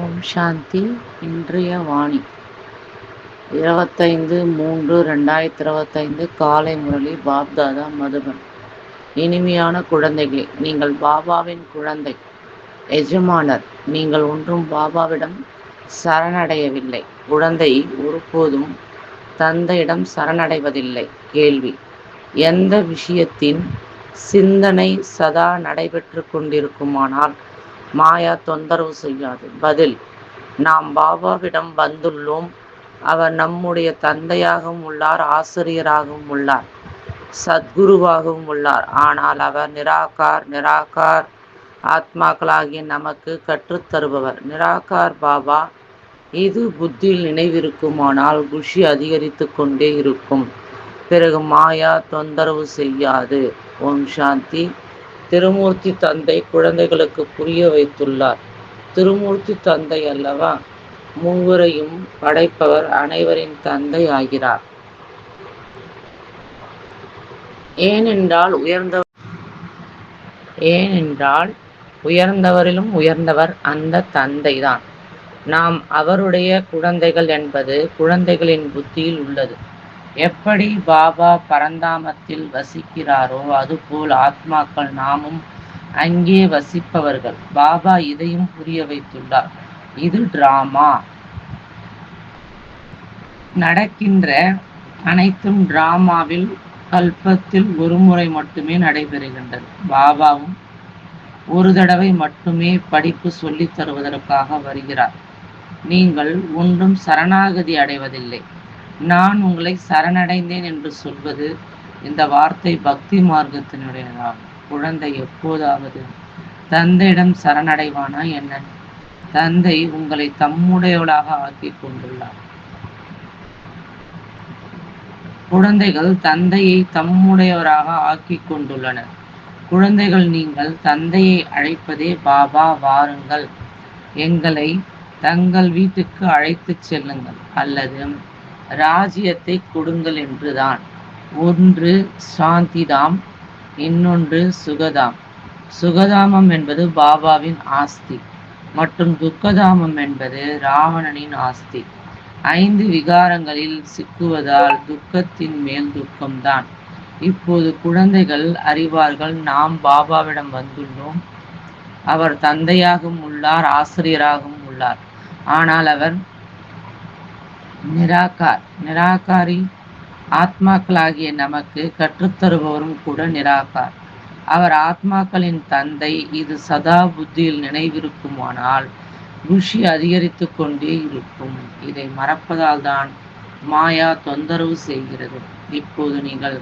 ஓம் சாந்தி இன்றைய வாணி. இருபத்தைந்து மூன்று ரெண்டாயிரத்தி இருபத்தைந்து காலை முரளி பாப்தாதா மதுபன். இனிமையான குழந்தைகளே நீங்கள் பாபாவின் குழந்தை. எஜமானர் நீங்கள் ஒன்றும் பாபாவிடம் சரணடையவில்லை. குழந்தை ஒருபோதும் தந்தையிடம் சரணடைவதில்லை. கேள்வி. எந்த விஷயத்தின் சிந்தனை சதா நடைபெற்று கொண்டிருக்குமானால் மாயா தொந்தரவு செய்யாது. பதில் நாம் பாபாவிடம் வந்துள்ளோம். அவர் நம்முடைய தந்தையாகவும் உள்ளார் ஆசிரியராகவும் உள்ளார் சத்குருவாகவும் உள்ளார். ஆனால் அவர் நிராகார் நிராகார் ஆத்மாக்களாகிய நமக்கு கற்றுத்தருபவர் நிராகார் பாபா இது புத்தியில் நினைவிருக்குமானால் குஷி அதிகரித்து கொண்டே இருக்கும். பிறகு மாயா தொந்தரவு செய்யாது. ஓம் சாந்தி. திருமூர்த்தி தந்தை குழந்தைகளுக்கு புரிய வைத்துள்ளார். திருமூர்த்தி தந்தை அல்லவா? மூவரையும் படைப்பவர் அனைவரின் தந்தை ஆகிறார். ஏனென்றால் உயர்ந்த ஏனென்றால் உயர்ந்தவரிலும் உயர்ந்தவர் அந்த தந்தைதான். நாம் அவருடைய குழந்தைகள் என்பது குழந்தைகளின் புத்தியில் உள்ளது. எப்படி பாபா பரந்தாமத்தில் வசிக்கிறாரோ அதுபோல் ஆத்மாக்கள் நாமும் அங்கே வசிப்பவர்கள். பாபா இதையும் புரிய வைத்துள்ளார். இது டிராமா நடக்கின்ற அனைத்தும் டிராமாவில் கல்பத்தில் ஒரு முறை மட்டுமே நடைபெறுகின்றது. பாபாவும் ஒரு தடவை மட்டுமே படிப்பு சொல்லித் தருவதற்காக வருகிறார். நீங்கள் ஒன்றும் சரணாகதி அடைவதில்லை. நான் உங்களை சரணடைந்தேன் என்று சொல்வது இந்த வார்த்தை பக்தி மார்க்கத்தினுடையதாகும். குழந்தை எப்போதாவது தந்தையிடம் சரணடைவானா என்ன? தந்தை உங்களை தம்முடையவளாக ஆக்கி கொண்டுள்ளார். குழந்தைகள் தந்தையை தம்முடையவராக ஆக்கி கொண்டுள்ளனர். குழந்தைகள் நீங்கள் தந்தையை அழைப்பதே பாபா வாருங்கள். எங்களை தங்கள் வீட்டுக்கு அழைத்துச் செல்லுங்கள். அல்லது ராஜ்யத்தை கொடுங்கள் என்றுதான். ஒன்று சாந்திதாம் இன்னொன்று சுகதாம். சுகதாமம் என்பது பாபாவின் ஆஸ்தி மற்றும் துக்கதாமம் என்பது ராவணனின் ஆஸ்தி. ஐந்து விகாரங்களில் சிக்குவதால் துக்கத்தின் மேல் துக்கம்தான். இப்போது குழந்தைகள் அறிவார்கள் நாம் பாபாவிடம் வந்துள்ளோம். அவர் தந்தையாகவும் உள்ளார் ஆசிரியராகவும் உள்ளார். ஆனால் அவர் நிராகார் நிராகாரி ஆத்மாக்களாகிய நமக்கு கற்றுத்தருபவரும் கூட நிராகார். அவர் ஆத்மாக்களின் தந்தை இது சதா புத்தியில் நினைவிருக்குமானால் ருஷி அதிகரித்து கொண்டே இருக்கும். இதை மறப்பதால் தான் மாயா தொந்தரவு செய்கிறது. இப்போது நீங்கள்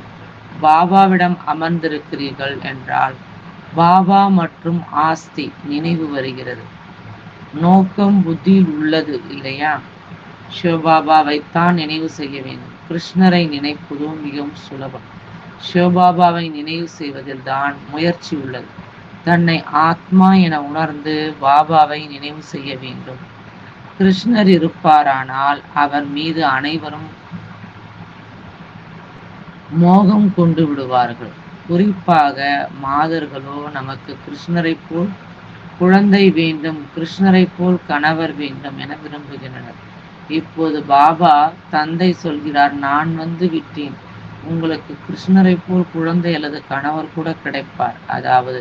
பாபாவிடம் அமர்ந்திருக்கிறீர்கள் என்றால் பாபா மற்றும் ஆஸ்தி நினைவு வருகிறது. நோக்கம் புத்தியில் உள்ளது இல்லையா? சிவபாபாவைத்தான் நினைவு செய்ய வேண்டும். கிருஷ்ணரை நினைப்பதும் மிகவும் சுலபம். சிவபாபாவை நினைவு செய்வதில் தான் முயற்சி உள்ளது. தன்னை ஆத்மா என உணர்ந்து பாபாவை நினைவு செய்ய வேண்டும். கிருஷ்ணர் இருப்பாரானால் அவர் மீது அனைவரும் மோகம் கொண்டு விடுவார்கள். குறிப்பாக மாதர்களோ நமக்கு கிருஷ்ணரை போல் குழந்தை வேண்டும் கிருஷ்ணரை போல் கணவர் வேண்டும் என விரும்புகின்றனர். இப்போது பாபா தந்தை சொல்கிறார் நான் வந்து விட்டேன். உங்களுக்கு கிருஷ்ணரை போல் குழந்தை அல்லது கணவர் கூட கிடைப்பார். அதாவது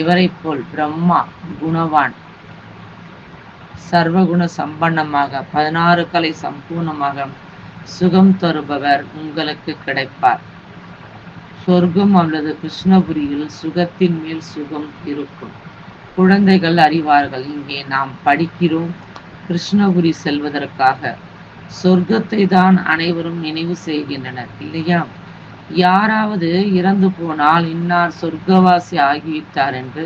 இவரை போல் பிரம்மா குணவான் சர்வகுண சம்பன்னமாக பதினாறு கலை சம்பூர்ணமாக சுகம் தருபவர் உங்களுக்கு கிடைப்பார். சொர்க்கம் அல்லது கிருஷ்ணபுரியில் சுகத்தின் மேல் சுகம் இருக்கும். குழந்தைகள் அறிவார்கள் இங்கே நாம் படிக்கிறோம் கிருஷ்ணபுரி செல்வதற்காக சொர்க்கத்தை தான் அனைவரும் நினைவு செய்கின்றனர் இல்லையா? யாராவது இறந்து போனால் இன்னார் சொர்க்கவாசி ஆகிவிட்டார் என்று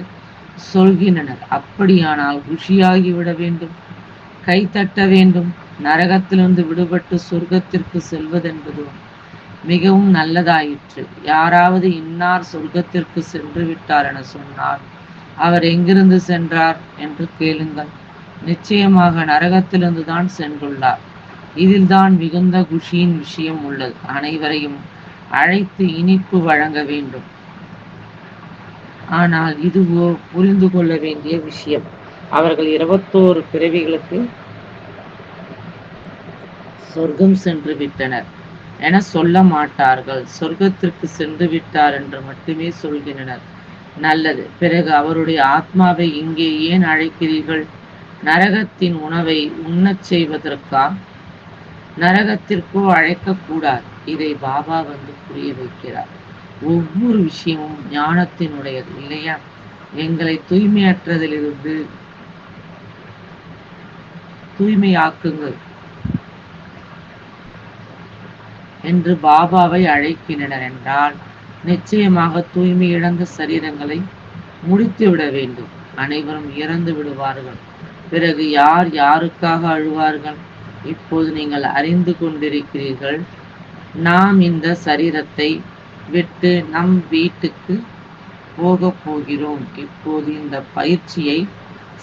சொல்கின்றனர். அப்படியானால் குஷியாகிவிட வேண்டும் கைத்தட்ட வேண்டும் நரகத்திலிருந்து விடுபட்டு சொர்க்கத்திற்கு செல்வதென்பதும் மிகவும் நல்லதாயிற்று. யாராவது இன்னார் சொர்க்கத்திற்கு சென்று விட்டார் என சொன்னால் அவர் எங்கிருந்து சென்றார் என்று கேளுங்கள். நிச்சயமாக நரகத்திலிருந்து தான் சென்றுள்ளார். இதில் தான் மிகுந்த குஷியின் விஷயம் உள்ளது. அனைவரையும் அழைத்து இனிப்பு வழங்க வேண்டும். ஆனால் இதுவோ புரிந்து கொள்ள வேண்டிய விஷயம். அவர்கள் இருபத்தோரு பிறவிகளுக்கு சொர்க்கம் சென்று விட்டனர் என சொல்ல மாட்டார்கள். சொர்க்கத்திற்கு சென்று விட்டார் என்று மட்டுமே சொல்கின்றனர். நல்லது. பிறகு அவருடைய ஆத்மாவை இங்கே ஏன் அழைக்கிறீர்கள்? நரகத்தின் உணவை உண்ணச் செய்வதற்கா? நரகத்திற்கோ அழைக்கக்கூடாது. இதை பாபா வந்து புரிய வைக்கிறார். ஒவ்வொரு விஷயமும் ஞானத்தினுடையது இல்லையா? எங்களை தூய்மையற்றதிலிருந்து தூய்மையாக்குங்கள் என்று பாபாவை அழைக்கின்றனர் என்றால் நிச்சயமாக தூய்மை இழந்த சரீரங்களை முடித்து விட வேண்டும். அனைவரும் இறந்து விடுவார்கள். பிறகு யார் யாருக்காக அழுவார்கள்? இப்போது நீங்கள் அறிந்து கொண்டிருக்கிறீர்கள் நாம் இந்த சரீரத்தை விட்டு நம் வீட்டுக்கு போக போகிறோம். இப்போது இந்த பயிற்சியை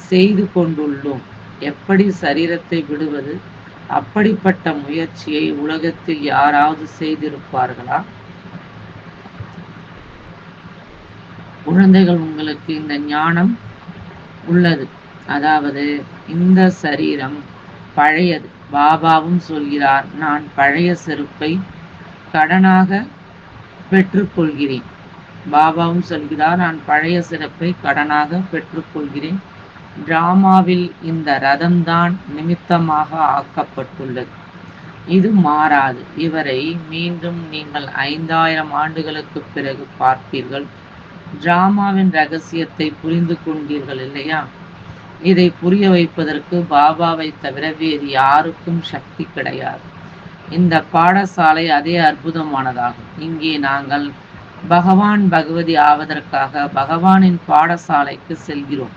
செய்து கொண்டுள்ளோம். எப்படி சரீரத்தை விடுவது? அப்படிப்பட்ட முயற்சியை உலகத்தில் யாராவது செய்திருப்பார்களா? குழந்தைகள் உங்களுக்கு இந்த ஞானம் உள்ளது. அதாவது இந்த சரீரம் பழையது. பாபாவும் சொல்கிறார் நான் பழைய செருப்பை கடனாக பெற்றுக்கொள்கிறேன். பாபாவும் சொல்கிறார் நான் பழைய சிறப்பை கடனாக பெற்றுக்கொள்கிறேன். டிராமாவில் இந்த ரதம்தான் நிமித்தமாக ஆக்கப்பட்டுள்ளது. இது மாறாது. இவரை மீண்டும் நீங்கள் ஐந்தாயிரம் ஆண்டுகளுக்கு பிறகு பார்ப்பீர்கள். டிராமாவின் ரகசியத்தை புரிந்து கொண்டீர்கள் இல்லையா? இதை புரிய வைப்பதற்கு பாபாவை தவிர வேறு யாருக்கும் சக்தி கிடையாது. இந்த பாடசாலை அதே அற்புதமானதாகும். இங்கே நாங்கள் பகவான் பகவதி ஆவதற்காக பகவானின் பாடசாலைக்கு செல்கிறோம்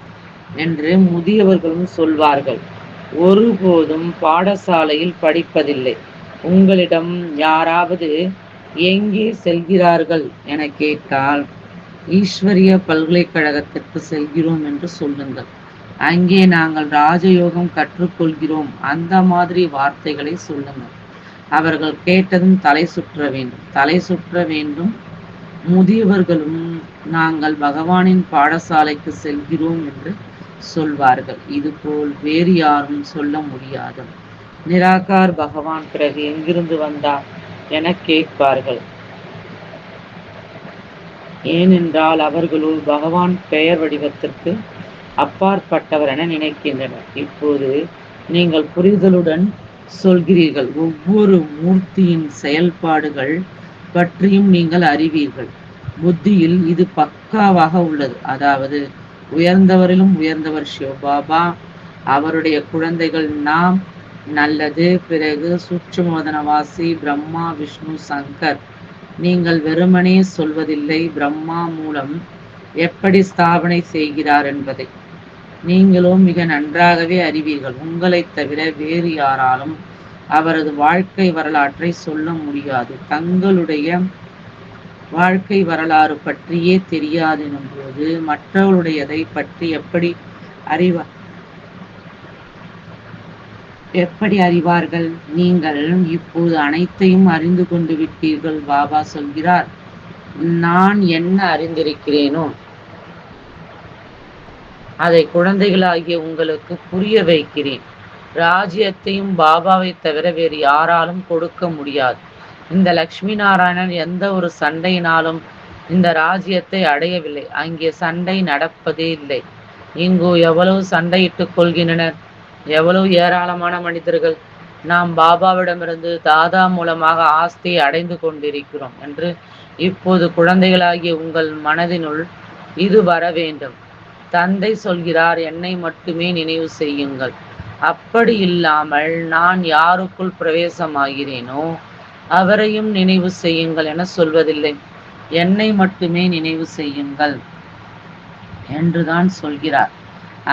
என்று முதியவர்களும் சொல்வார்கள். ஒருபோதும் பாடசாலையில் படிப்பதில்லை. உங்களிடம் யாராவது எங்கே செல்கிறார்கள் என கேட்டால் ஈஸ்வரிய பல்கலைக்கழகத்திற்கு செல்கிறோம் என்று சொல்லுங்கள். அங்கே நாங்கள் ராஜயோகம் கற்றுக்கொள்கிறோம். அந்த மாதிரி வார்த்தைகளை சொல்லுங்கள். அவர்கள் கேட்டதும் தலை சுற்ற வேண்டும். தலை சுற்ற வேண்டும். முதியவர்களும் நாங்கள் பகவானின் பாடசாலைக்கு செல்கிறோம் என்று சொல்வார்கள். இதுபோல் வேறு யாரும் சொல்ல முடியாது. நிராகார் பகவான் பிறகு எங்கிருந்து வந்தார் என கேட்பார்கள். ஏனென்றால் அவர்களுள் பகவான் பெயர் வடிவத்திற்கு அப்பாற்பட்டவர் என நினைக்கின்றனர். இப்போது நீங்கள் புரிதலுடன் சொல்கிறீர்கள். ஒவ்வொரு மூர்த்தியின் செயல்பாடுகள் பற்றியும் நீங்கள் அறிவீர்கள். புத்தியில் இது பக்காவாக உள்ளது. அதாவது உயர்ந்தவரிலும் உயர்ந்தவர் சிவபாபா அவருடைய குழந்தைகள் நாம் நல்லது பிறகு சூட்சுமோதனவாசி பிரம்மா விஷ்ணு சங்கர். நீங்கள் வெறுமனே சொல்வதில்லை. பிரம்மா மூலம் எப்படி ஸ்தாபனை செய்கிறார் என்பதை. நீங்களும் மிக நன்றாகவே அறிவீர்கள். உங்களைத் தவிர வேறு யாராலும் அவரது வாழ்க்கை வரலாற்றை சொல்ல முடியாது. தங்களுடைய வாழ்க்கை வரலாறு பற்றியே தெரியாதெனும் போது மற்றவர்களுடையதை பற்றி எப்படி அறிவா எப்படி அறிவார்கள்? நீங்கள் இப்போது அனைத்தையும் அறிந்து கொண்டு விட்டீர்கள் பாபா சொல்கிறார். நான் என்ன அறிந்திருக்கிறேனோ அதை குழந்தைகளாகிய உங்களுக்கு புரிய வைக்கிறேன். ராஜ்யத்தையும் பாபாவை தவிர வேறு யாராலும் கொடுக்க முடியாது. இந்த லக்ஷ்மி நாராயணன் எந்த ஒரு சண்டையினாலும் இந்த ராஜ்யத்தை அடையவில்லை. அங்கே சண்டை நடப்பதே இல்லை. இங்கு எவ்வளவு சண்டையிட்டுக் கொள்கின்றனர்? எவ்வளவு ஏராளமான மனிதர்கள்? நாம் பாபாவிடமிருந்து தாதா மூலமாக ஆஸ்தியை அடைந்து கொண்டிருக்கிறோம் என்று இப்போது குழந்தைகளாகிய உங்கள் மனதினுள் இது வர வேண்டும். தந்தை சொல்கிறார் என்னை மட்டுமே நினைவு செய்யுங்கள். அப்படி இல்லாமல் நான் யாருக்குள் பிரவேசமாகிறேனோ அவரையும் நினைவு செய்யுங்கள் என சொல்வதில்லை. என்னை மட்டுமே நினைவு செய்யுங்கள் என்றுதான் சொல்கிறார்.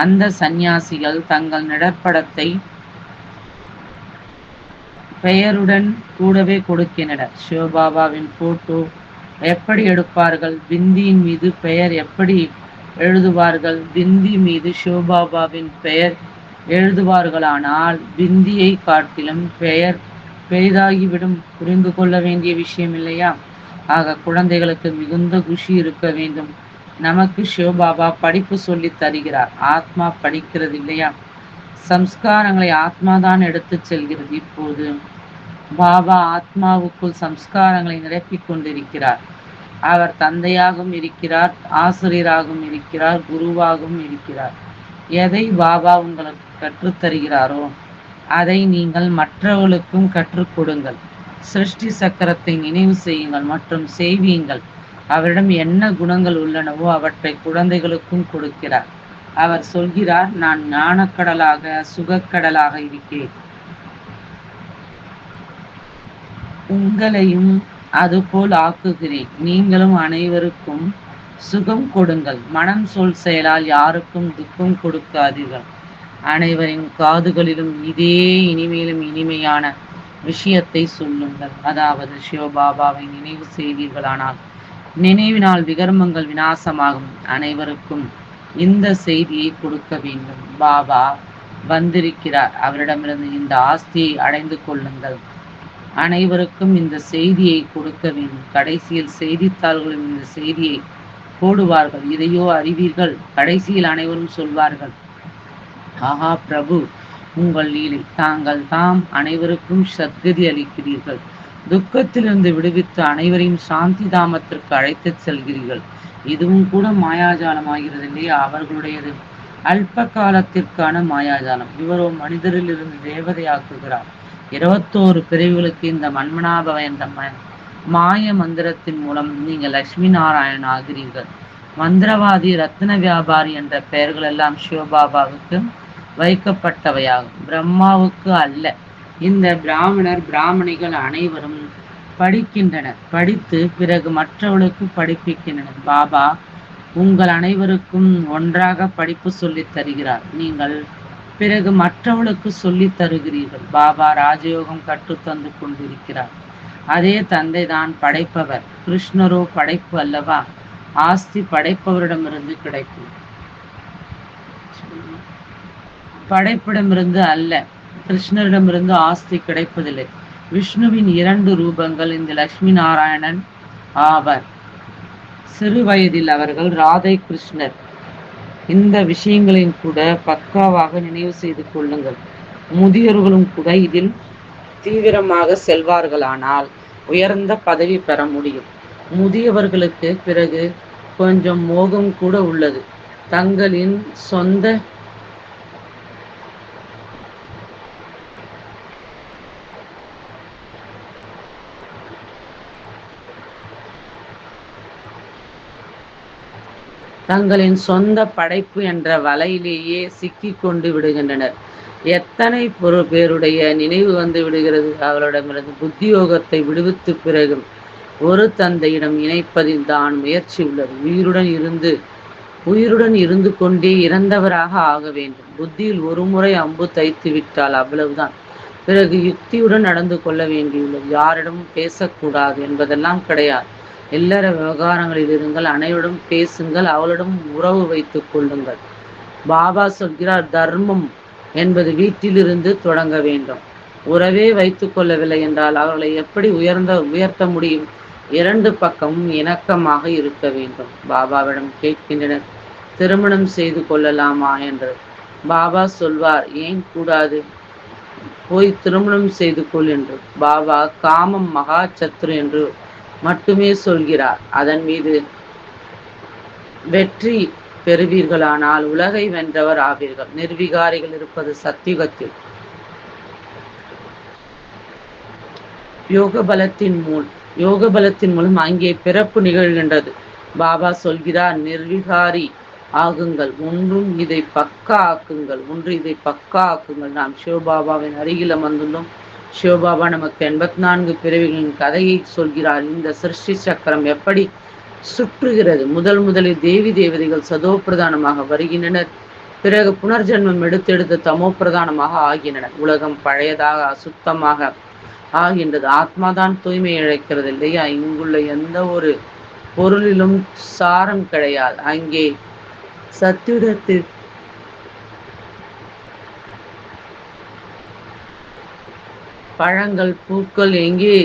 அந்த சந்நியாசிகள் தங்கள் நிழற்படத்தை பெயருடன் கூடவே கொடுக்கின்றனர். சிவபாபாவின் போட்டோ எப்படி எடுப்பார்கள்? பிந்தியின் மீது பெயர் எப்படி எழுதுவார்கள். பிந்தி மீது சிவபாபாவின் பெயர் எழுதுவார்களானால் பிந்தியை காட்டிலும் பெயர் பெரிதாகிவிடும். புரிந்து கொள்ள வேண்டிய விஷயம் இல்லையா? ஆக குழந்தைகளுக்கு மிகுந்த குஷி இருக்க வேண்டும். நமக்கு சிவபாபா படிப்பு சொல்லி தருகிறார். ஆத்மா படிக்கிறது இல்லையா? சம்ஸ்காரங்களை ஆத்மா தான் எடுத்து செல்கிறது. இப்போது பாபா ஆத்மாவுக்குள் சம்ஸ்காரங்களை நிரப்பிக் கொண்டிருக்கிறார். அவர் தந்தையாகவும் இருக்கிறார் ஆசிரியராகவும் இருக்கிறார் குருவாகவும் இருக்கிறார். எதை பாபா உங்களுக்கு கற்றுத்தருகிறாரோ அதை நீங்கள் மற்றவர்களுக்கும் கற்றுக் கொடுங்கள் சிருஷ்டி சக்கரத்தை நினைவு செய்யுங்கள் மற்றும் செய்வியுங்கள் அவரிடம் என்ன குணங்கள் உள்ளனவோ அவற்றை குழந்தைகளுக்கும் கொடுக்கிறார். அவர் சொல்கிறார் நான் ஞானக்கடலாக சுகக்கடலாக இருக்கிறேன். உங்களையும் அதுபோல் ஆக்குகிறேன் நீங்களும் அனைவருக்கும் சுகம் கொடுங்கள். மனம் சொல் செயலால் யாருக்கும் துக்கம் கொடுக்காதீர்கள். அனைவரின் காதுகளிலும் இதே இனிமேலும் இனிமையான விஷயத்தை சொல்லுங்கள். அதாவது சிவபாபாவை நினைவு செய்வீர்களானால் நினைவினால் விகர்மங்கள் விநாசமாகும். அனைவருக்கும் இந்த செய்தியை கொடுக்க வேண்டும். பாபா வந்திருக்கிறார். அவரிடமிருந்து இந்த ஆஸ்தியை அடைந்து கொள்ளுங்கள். அனைவருக்கும் இந்த செய்தியை கொடுக்க வேண்டும். கடைசியில் செய்தித்தாள்களும் இந்த செய்தியை போடுவார்கள். இதையோ அறிவீர்கள். கடைசியில் அனைவரும் சொல்வார்கள் ஆஹா பிரபு உங்கள் லீலை. தாங்கள் தாம் அனைவருக்கும் சத்கதி அளிக்கிறீர்கள். துக்கத்திலிருந்து விடுவித்து அனைவரையும் சாந்தி தாமத்திற்கு அழைத்துச் செல்கிறீர்கள். இதுவும் கூட மாயாஜாலமாகிறது இல்லையா அவர்களுடையது அல்ப காலத்திற்கான மாயாஜாலம். இவரோ மனிதரில் இருந்து தேவதையாக்குகிறார். இருபத்தோரு பிரிவுகளுக்கு இந்த மன்மனாபவ என்ற மாய மந்திரத்தின் மூலம் நீங்கள் லட்சுமி நாராயணன் ஆகிறீர்கள். மந்திரவாதி ரத்ன வியாபாரி என்ற பெயர்கள் எல்லாம் சிவபாபாவுக்கு வைக்கப்பட்டவையாகும். பிரம்மாவுக்கு அல்ல. இந்த பிராமணர் பிராமணிகள் அனைவரும் படிக்கின்றனர். படித்து பிறகு மற்றவர்களுக்கு படிப்பிக்கின்றனர். பாபா உங்கள் அனைவருக்கும் ஒன்றாக படிப்பு சொல்லித் தருகிறார். நீங்கள் பிறகு மற்றவளுக்கு சொல்லித் தருகிறீர்கள். பாபா ராஜயோகம் கற்றுத்தந்து கொண்டிருக்கிறார். அதே தந்தை தான் படைப்பவர். கிருஷ்ணரோ படைப்பு அல்லவா? ஆஸ்தி படைப்பவரிடமிருந்து கிடைக்கும். படைப்பிடமிருந்து அல்ல. கிருஷ்ணரிடமிருந்து ஆஸ்தி கிடைப்பதில்லை. விஷ்ணுவின் இரண்டு ரூபங்கள் இந்த லட்சுமி நாராயணன் ஆவர். சிறு வயதில் அவர்கள் ராதை கிருஷ்ணர் இந்த விஷயங்களையும் கூட பக்காவாக நினைவு செய்து கொள்ளுங்கள். முதியோர்களும் கூட இதில் தீவிரமாக செல்வார்களானால் உயர்ந்த பதவி பெற முடியும். முதியவர்களுக்கு பிறகு கொஞ்சம் மோகம் கூட உள்ளது. தங்களின் சொந்த தங்களின் சொந்த படைப்பு என்ற வலையிலேயே சிக்கி கொண்டு விடுகின்றனர். எத்தனை பொரு பேருடைய நினைவு வந்து விடுகிறது? அவளிடமிருந்து புத்தியோகத்தை விடுவித்து பிறகு ஒரு தந்தையிடம் இணைப்பதில் தான் முயற்சி உள்ளது. உயிருடன் இருந்து உயிருடன் இருந்து கொண்டே இறந்தவராக ஆக வேண்டும். புத்தியில் ஒரு முறை அம்பு தைத்து விட்டால் அவ்வளவுதான். பிறகு யுக்தியுடன் நடந்து கொள்ள வேண்டியுள்ளது. யாரிடமும் பேசக்கூடாது என்பதெல்லாம் கிடையாது. இல்லற விவகாரங்களில் இருங்கள் அனைவரிடம் பேசுங்கள் அவளிடம் உறவு வைத்துக் கொள்ளுங்கள். பாபா சொல்கிறார் தர்மம் என்பது வீட்டிலிருந்து தொடங்க வேண்டும். உறவே வைத்துக் கொள்ளவில்லை என்றால் அவர்களை எப்படி உயர்ந்த உயர்த்த முடியும்? இரண்டு பக்கமும் இணக்கமாக இருக்க வேண்டும். பாபாவிடம் கேட்கின்றனர் திருமணம் செய்து கொள்ளலாமா? என்று. பாபா சொல்வார் ஏன் கூடாது? போய் திருமணம் செய்து கொள் என்று. பாபா காமம் மகா சத்ரு என்று மட்டுமே சொல்கிறார். அதன் மீது வெற்றி பெறுவீர்களானால் உலகை வென்றவர் ஆவீர்கள். நிர்விகாரிகள் இருப்பது சத்தியுகத்தில். யோக பலத்தின் மூல் யோக பலத்தின் மூலம் அங்கே பிறப்பு நிகழ்கின்றது. பாபா சொல்கிறார் நிர்விகாரி ஆகுங்கள். ஒன்றும் இதை பக்கா ஆக்குங்கள். ஒன்று இதை பக்கா ஆக்குங்கள். நாம் சிவபாபாவின் அருகில் அமர்ந்துள்ளோம். சிவபாபா நமக்கு எண்பத்தி நான்கு பிறவிகளின் கதையை சொல்கிறார். இந்த சிருஷ்டி சக்கரம் எப்படி சுற்றுகிறது? முதல் முதலில் தேவி தேவதைகள் சதோ பிரதானமாக வருகின்றனர். பிறகு புனர்ஜென்மம் எடுத்தெடுத்து தமோ பிரதானமாக ஆகின்றனர். உலகம் பழையதாக அசுத்தமாக ஆகின்றது. ஆத்மாதான் தூய்மை இழைக்கிறது இல்லையா? இங்குள்ள எந்த ஒரு பொருளிலும் சாரம் கிடையாது. அங்கே சத்தியுடத்தில் பழங்கள் பூக்கள் எங்கே?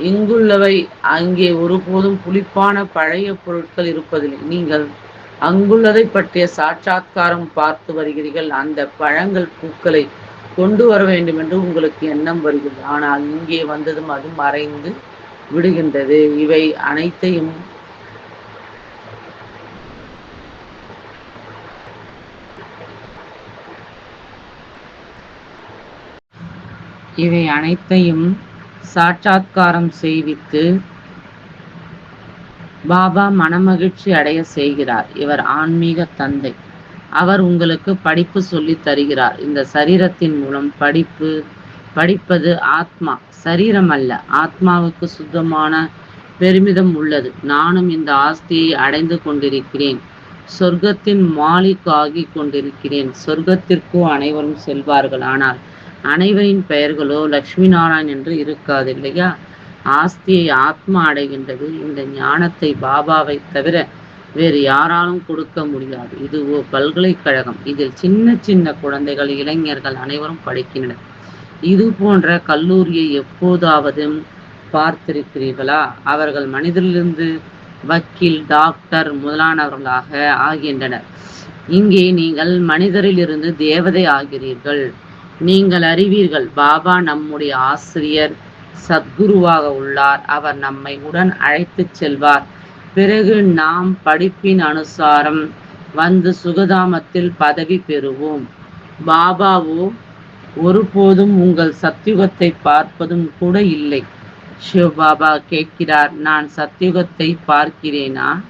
இங்குள்ளவை. அங்கே ஒருபோதும் புளிப்பான பழைய பொருட்கள் இருப்பதில்லை. நீங்கள் அங்குள்ளதை பற்றிய சாட்சாத்காரம் பார்த்து வருகிறீர்கள். அந்த பழங்கள் பூக்களை கொண்டு வர வேண்டும் என்று உங்களுக்கு எண்ணம் வருகிறது. ஆனால் இங்கே வந்ததும் அது மறைந்து விடுகின்றது. இவை அனைத்தையும் இவை அனைத்தையும் சாட்சாத்காரம் செய்வித்து பாபா மனமகிழ்ச்சி அடைய செய்கிறார். இவர் ஆன்மீக தந்தை. அவர் உங்களுக்கு படிப்பு சொல்லி தருகிறார். இந்த சரீரத்தின் மூலம் படிப்பு படிப்பது ஆத்மா. சரீரம் அல்ல ஆத்மாவுக்கு சுத்தமான பெருமிதம் உள்ளது. நானும் இந்த ஆஸ்தியை அடைந்து கொண்டிருக்கிறேன். சொர்க்கத்தின் மாலிக் ஆகி கொண்டிருக்கிறேன். சொர்க்கத்திற்கோ அனைவரும் செல்வார்கள். ஆனால் அனைவரின் பெயர்களோ லக்ஷ்மி நாராயண் என்று இருக்காது இல்லையா? ஆஸ்தியை ஆத்மா அடைகின்றது. இந்த ஞானத்தை பாபாவை தவிர வேறு யாராலும் கொடுக்க முடியாது. இது ஓ பல்கலைக்கழகம். இதில் சின்ன சின்ன குழந்தைகள் இளைஞர்கள் அனைவரும் படிக்கின்றனர். இது போன்ற கல்லூரியை எப்போதாவது பார்த்திருக்கிறீர்களா? அவர்கள் மனிதரிலிருந்து வக்கீல் டாக்டர் முதலானவர்களாக ஆகின்றனர். இங்கே நீங்கள் மனிதரிலிருந்து தேவதை ஆகிறீர்கள். நீங்கள் அறிவீர்கள் பாபா நம்முடைய ஆசிரியர் சத்குருவாக உள்ளார். அவர் நம்மை உடன் அழைத்துச் செல்வார். பிறகு நாம் படிப்பின் அனுசாரம் வந்து சுகதாமத்தில் பதவி பெறுவோம். பாபாவோ ஒருபோதும் உங்கள் சத்தியுகத்தை பார்ப்பதும் கூட இல்லை. சிவபாபா கேட்கிறார் நான் சத்தியுகத்தை பார்க்கிறேனா?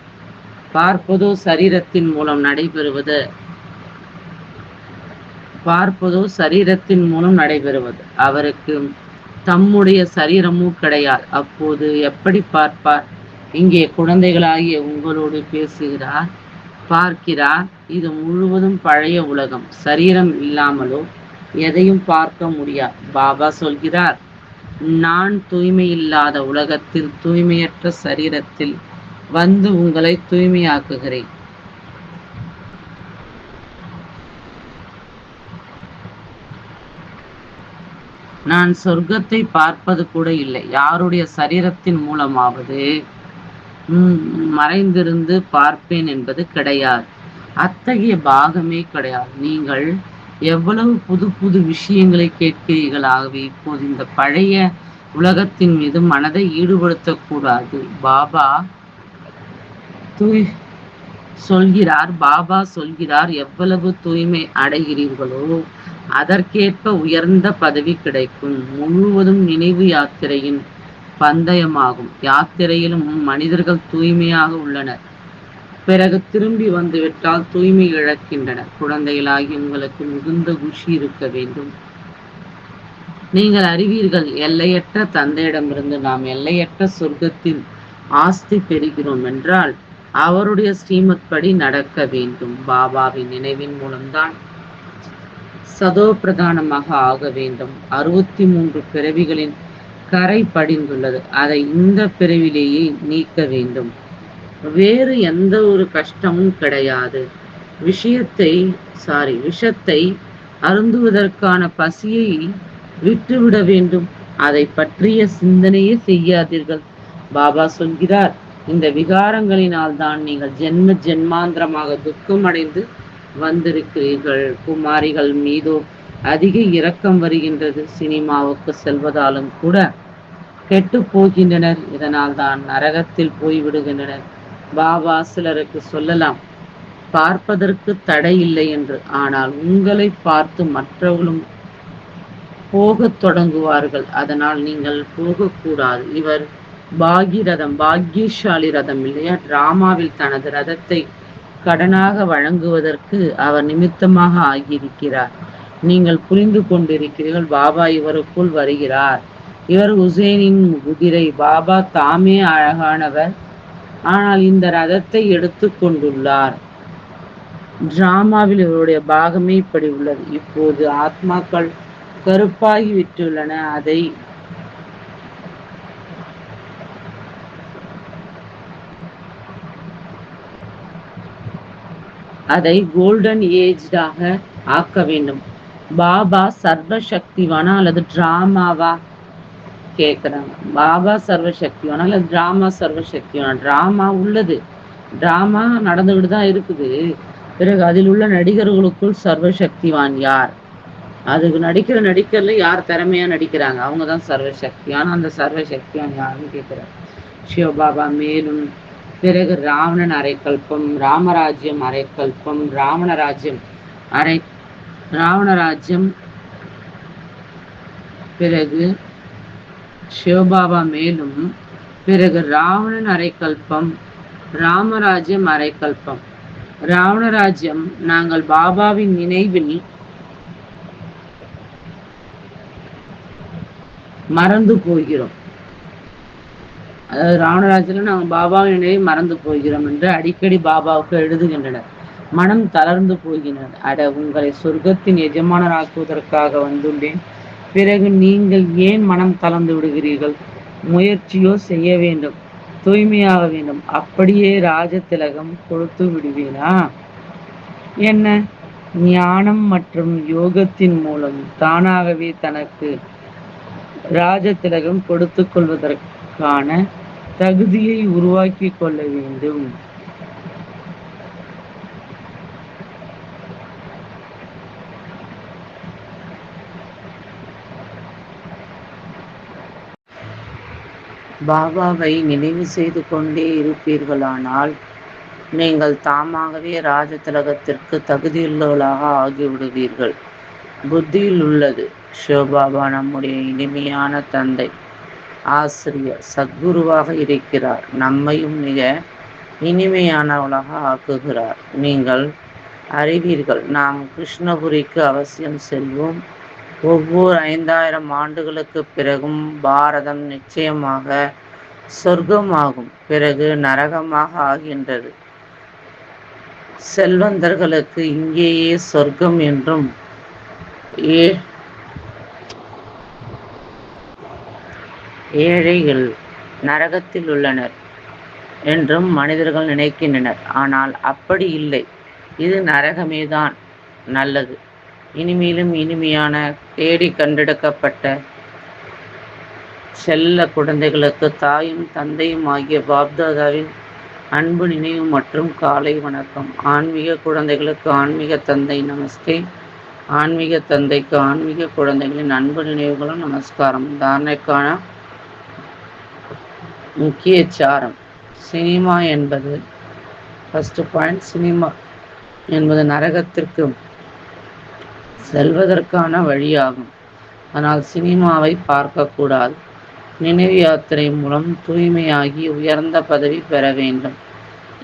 பார்ப்பதோ சரீரத்தின் மூலம் நடைபெறுவது. பார்ப்பதோ சரீரத்தின் மூலம் நடைபெறுவது. அவருக்கு தம்முடைய சரீரமும் கிடையாது. அப்போது எப்படி பார்ப்பார்? இங்கே குழந்தைகளாகிய உங்களோடு பேசுகிறார் பார்க்கிறார். இது முழுவதும் பழைய உலகம். சரீரம் இல்லாமலோ எதையும் பார்க்க முடியாது. பாபா சொல்கிறார் நான் தூய்மை இல்லாத உலகத்தில் தூய்மையற்ற சரீரத்தில் வந்து உங்களை தூய்மையாக்குகிறேன். நான் சொர்க்கத்தை பார்ப்பது கூட இல்லை. யாருடைய சரீரத்தின் மூலமாவது மறைந்திருந்து பார்ப்பேன் என்பது கிடையாது. அத்தகைய பாகமே கிடையாது. நீங்கள் எவ்வளவு புது புது விஷயங்களை கேட்கிறீர்களாகவே இப்போது இந்த பழைய உலகத்தின் மீது மனதை ஈடுபடுத்தக்கூடாது. பாபா தூய் சொல்கிறார். பாபா சொல்கிறார் எவ்வளவு தூய்மை அடைகிறீர்களோ அதற்கேற்ப உயர்ந்த பதவி கிடைக்கும். முழுவதும் நினைவு யாத்திரையின் பந்தயமாகும். யாத்திரையிலும் மனிதர்கள் தூய்மையாக உள்ளனர். பிறகு திரும்பி வந்துவிட்டால் தூய்மை இழக்கின்றனர். குழந்தைகளாகி உங்களுக்கு மிகுந்த குஷி இருக்க வேண்டும். நீங்கள் அறிவீர்கள் எல்லையற்ற தந்தையிடமிருந்து நாம் எல்லையற்ற சொர்க்கத்தில் ஆஸ்தி பெறுகிறோம் என்றால் அவருடைய ஸ்ரீமத் படி நடக்க வேண்டும். பாபாவின் நினைவின் மூலம்தான் சதோ பிரதானமாக ஆக வேண்டும். அறுபத்தி மூன்று பிறவிகளின் கரை படிந்துள்ளது. அதை இந்த பிறவிலேயே நீக்க வேண்டும். வேறு எந்த ஒரு கஷ்டமும் கிடையாது. விஷயத்தை சாரி விஷத்தை அருந்துவதற்கான பசியை விட்டுவிட வேண்டும். அதை பற்றிய சிந்தனையே செய்யாதீர்கள். பாபா சொல்கிறார் இந்த விகாரங்களினால் தான் நீங்கள் ஜென்ம ஜென்மாந்திரமாக துக்கம் அடைந்து வந்திருக்கிறீர்கள். குமாரிகள் மீதோ அதிக இரக்கம் வருகின்றது. சினிமாவுக்கு செல்வதாலும் கூட கெட்டு போகின்றனர். இதனால் தான் நரகத்தில் போய்விடுகின்றனர் பாபா சிலருக்கு சொல்லலாம் பார்ப்பதற்கு தடை இல்லை என்று. ஆனால் உங்களை பார்த்து மற்றவர்களும் போகத் தொடங்குவார்கள். அதனால் நீங்கள் போகக்கூடாது. இவர் பாகிரதம் பாக்யசாலி ரதம் இல்லையா? டிராமாவில் தனது ரதத்தை கடனாக வழங்குவதற்கு அவர் நிமித்தமாக ஆகியிருக்கிறார். நீங்கள் புரிந்து கொண்டிருக்கிறீர்கள் பாபா இவருக்குள் வருகிறார். இவர் உசேனின் குதிரை பாபா தாமே அழகானவர். ஆனால் இந்த ரதத்தை எடுத்து கொண்டுள்ளார். டிராமாவில் இவருடைய பாகமே இப்படி உள்ளது. இப்போது ஆத்மாக்கள் கருப்பாகி விட்டுள்ளன அதை அதை கோல்டன் ஏஜ்டாக ஆக்க வேண்டும். பாபா சர்வ சக்திவானா அல்லது டிராமாவா? கேட்குறாங்க பாபா சர்வசக்திவானா அல்லது டிராமா சர்வசக்திவானா? டிராமா உள்ளது. டிராமா நடந்துகிட்டு தான் இருக்குது. பிறகு அதில் உள்ள நடிகர்களுக்குள் சர்வசக்திவான் யார்? அதுக்கு நடிக்கிற நடிக்கிறதுல யார் திறமையா நடிக்கிறாங்க? அவங்க தான் சர்வசக்தியான அந்த சர்வசக்தியான் யாருன்னு கேட்குறாரு சிவபாபா மேலும் பிறகு ராவணன் அரைக்கல்பம் ராமராஜ்யம் அரைக்கல்பம் ராவணராஜ்யம் அரை ராவணராஜ்யம் பிறகு சிவபாபா மேலும் பிறகு ராவணன் அரைக்கல்பம் ராமராஜ்யம் அரைக்கல்பம் ராவணராஜ்யம் நாங்கள் பாபாவின் நினைவில் மறந்து போகிறோம். அதாவது ராவணராஜ்யம் நாங்கள் பாபாவின் நினைவை மறந்து போகிறோம் என்று அடிக்கடி பாபாவுக்கு எழுதுகின்றனர். மனம் தளர்ந்து போகின்றனர் அட உங்களை சொர்க்கத்தின் எஜமானராக்குவதற்காக வந்துள்ளேன். பிறகு நீங்கள் ஏன் மனம் தளர்ந்து விடுகிறீர்கள்? முயற்சியோ செய்ய வேண்டும் தூய்மையாக வேண்டும். அப்படியே ராஜ திலகம் கொடுத்து விடுவீனா என்ன? ஞானம் மற்றும் யோகத்தின் மூலம் தானாகவே தனக்கு ராஜ திலகம் கொடுத்து கொள்வதற்கான தகுதியை உருவாக்கி கொள்ள வேண்டும். பாபாவை நினைவு செய்து கொண்டே இருப்பீர்களானால் நீங்கள் தாமாகவே ராஜதிலகத்திற்கு தகுதியுள்ளவர்களாக ஆகிவிடுவீர்கள். புத்தியில் உள்ளது. சிவபாபா நம்முடைய இனிமையான தந்தை. ஆசிரியர் சத்குருவாக இருக்கிறார். நம்மையும் மிக இனிமையானவளாக ஆக்குகிறார். நீங்கள் அறிவீர்கள் நாம் கிருஷ்ணபுரிக்கு அவசியம் செல்வோம். ஒவ்வொரு ஐந்தாயிரம் ஆண்டுகளுக்கு பிறகும் பாரதம் நிச்சயமாக சொர்க்கமாகும். பிறகு நரகமாக ஆகின்றது. செல்வந்தர்களுக்கு இங்கேயே சொர்க்கம் என்றும் ஏ ஏழைகள் நரகத்தில் உள்ளனர் என்றும் மனிதர்கள் நினைக்கின்றனர். ஆனால் அப்படி இல்லை. இது நரகமேதான் நல்லது. இனிமேலும் இனிமையான தேடி கண்டெடுக்கப்பட்ட செல்ல குழந்தைகளுக்கு தாயும் தந்தையும் ஆகிய பாப்தாதாவின் அன்பு நினைவு மற்றும் காலை வணக்கம். ஆன்மீக குழந்தைகளுக்கு ஆன்மீக தந்தை நமஸ்தே. ஆன்மீக தந்தைக்கு ஆன்மீக குழந்தைகளின் அன்பு நினைவுகளும் நமஸ்காரம். தாரணைக்கான முக்கிய சாரம் சினிமா என்பது ஃபஸ்ட்டு பாயிண்ட் சினிமா என்பது நரகத்திற்கு செல்வதற்கான வழியாகும். ஆனால் சினிமாவை பார்க்கக்கூடாது. நினைவு யாத்திரை மூலம் தூய்மையாகி உயர்ந்த பதவி பெற வேண்டும்.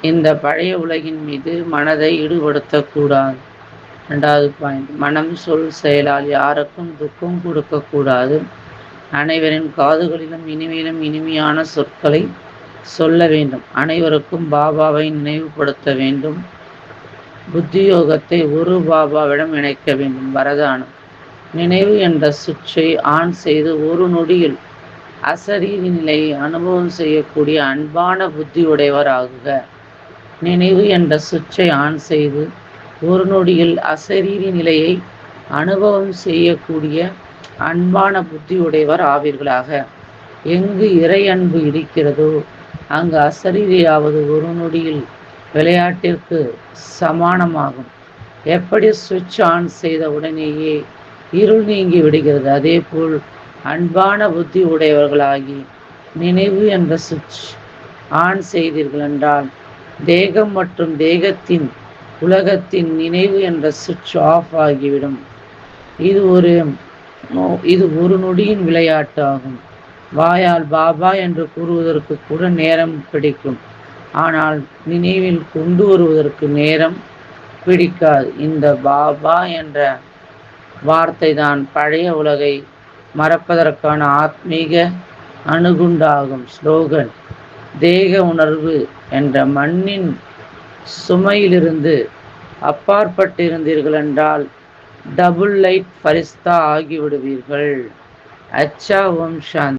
இந்த பழைய உலகின் மீது மனதை ஈடுபடுத்தக்கூடாது ரெண்டாவது பாயிண்ட் மனம் சொல் செயலால் யாருக்கும் துக்கம் கொடுக்கக்கூடாது. அனைவரின் காதுகளிலும் இனிமையிலும் இனிமையான சொற்களை சொல்ல வேண்டும். அனைவருக்கும் பாபாவை நினைவுபடுத்த வேண்டும். புத்தியோகத்தை ஒரு பாபாவிடம் இணைக்க வேண்டும். வரதானம். நினைவு என்ற சுற்றை ஆன் செய்து ஒரு நொடியில் அசரீதி நிலையை அனுபவம் செய்யக்கூடிய அன்பான புத்தியுடையவர் ஆகுக. நினைவு என்ற சுற்றை ஆன் செய்து ஒரு நொடியில் அசரீரி நிலையை அனுபவம் செய்யக்கூடிய அன்பான புத்தியுடையவர் ஆவீர்களாக. எங்கு இறை அன்பு இருக்கிறதோ அங்கு அசரீரியாவது ஒரு நொடியில் விளையாட்டிற்கு சமானமாகும். எப்படி சுவிட்ச் ஆன் செய்த உடனேயே இருள் நீங்கி விடுகிறது. அதே போல் அன்பான புத்தி உடையவர்களாகி நினைவு என்ற சுவிட்ச் ஆன் செய்தீர்கள் என்றால் தேகம் மற்றும் தேகத்தின் உலகத்தின் நினைவு என்ற சுவிட்ச் ஆஃப் ஆகிவிடும். இது ஒரு இது ஒரு நொடியின் விளையாட்டு ஆகும் வாயால் பாபா என்று கூறுவதற்கு கூட நேரம் பிடிக்கும். ஆனால் நினைவில் கொண்டு வருவதற்கு நேரம் பிடிக்காது. இந்த பாபா என்ற வார்த்தை தான் பழைய உலகை மறப்பதற்கான ஆத்மீக அணுகுண்டாகும். ஸ்லோகன் தேக உணர்வு என்ற மண்ணின் சுமையிலிருந்து அப்பாற்பட்டிருந்தீர்கள் என்றால் டபுள் லைட் ஃபரிஸ்தா ஆகிவிடுவீர்கள். அச்சா ஓம் சாந்தி